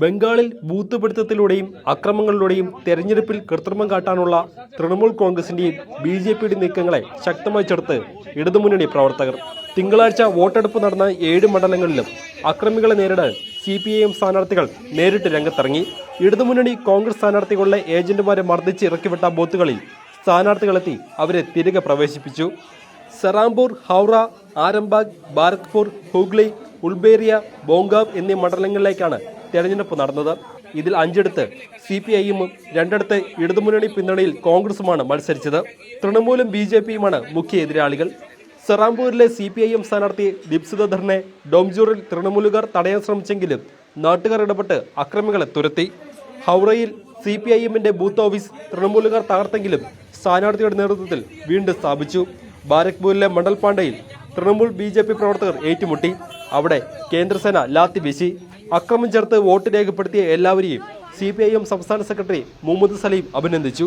ബംഗാളിൽ ബൂത്ത് പിടുത്തത്തിലൂടെയും അക്രമങ്ങളിലൂടെയും തെരഞ്ഞെടുപ്പിൽ കൃത്രിമം കാട്ടാനുള്ള തൃണമൂൽ കോൺഗ്രസിന്റെയും ബി ജെ പിയുടെ നീക്കങ്ങളെ ശക്തമായി ചെറുത്ത് ഇടതുമുന്നണി പ്രവർത്തകർ. തിങ്കളാഴ്ച വോട്ടെടുപ്പ് നടന്ന ഏഴ് മണ്ഡലങ്ങളിലും അക്രമികളെ നേരിടാൻ സി പി ഐ എം സ്ഥാനാർത്ഥികൾ നേരിട്ട് രംഗത്തിറങ്ങി. ഇടതുമുന്നണി കോൺഗ്രസ് സ്ഥാനാർത്ഥികളുടെ ഏജന്റുമാരെ മർദ്ദിച്ച് ഇറക്കിവിട്ട ബൂത്തുകളിൽ സ്ഥാനാർത്ഥികളെത്തി അവരെ തിരികെ പ്രവേശിപ്പിച്ചു. സെറാംപൂർ ഹൗറ ആരംബാഗ് ബാരക്പൂർ ഹൂഗ്ലി ഉൾബേറിയ ബോങ്കാവ് എന്നീ മണ്ഡലങ്ങളിലേക്കാണ് തെരഞ്ഞെടുപ്പ് നടന്നത്. ഇതിൽ അഞ്ചിടത്ത് സി പി ഐഎമ്മും രണ്ടിടത്ത് ഇടതുമുന്നണി പിന്തുണയിൽ കോൺഗ്രസുമാണ് മത്സരിച്ചത്. തൃണമൂലും ബി ജെ പിയുമാണ് മുഖ്യ എതിരാളികൾ. സെറാംപൂരിലെ സി പി ഐ എം സ്ഥാനാർത്ഥി ദീപ്സിതധറിനെ ഡോംജൂറിൽ തൃണമൂലുകാർ തടയാൻ ശ്രമിച്ചെങ്കിലും നാട്ടുകാർ ഇടപെട്ട് അക്രമികളെ തുരത്തി. ഹൗറയിൽ സി പി ഐ എമ്മിന്റെ ബൂത്ത് ഓഫീസ് തൃണമൂലുകാർ തകർത്തെങ്കിലും സ്ഥാനാർത്ഥിയുടെ നേതൃത്വത്തിൽ വീണ്ടും സ്ഥാപിച്ചു. ബാരക്പൂരിലെ മണ്ഡൽപാണ്ടയിൽ തൃണമൂൽ ബി പ്രവർത്തകർ ഏറ്റുമുട്ടി. അവിടെ കേന്ദ്രസേന ലാത്തി വീശി. അക്രമം ചേർത്ത് വോട്ട് രേഖപ്പെടുത്തിയ എല്ലാവരെയും സി സംസ്ഥാന സെക്രട്ടറി മുഹമ്മദ് സലീം അഭിനന്ദിച്ചു.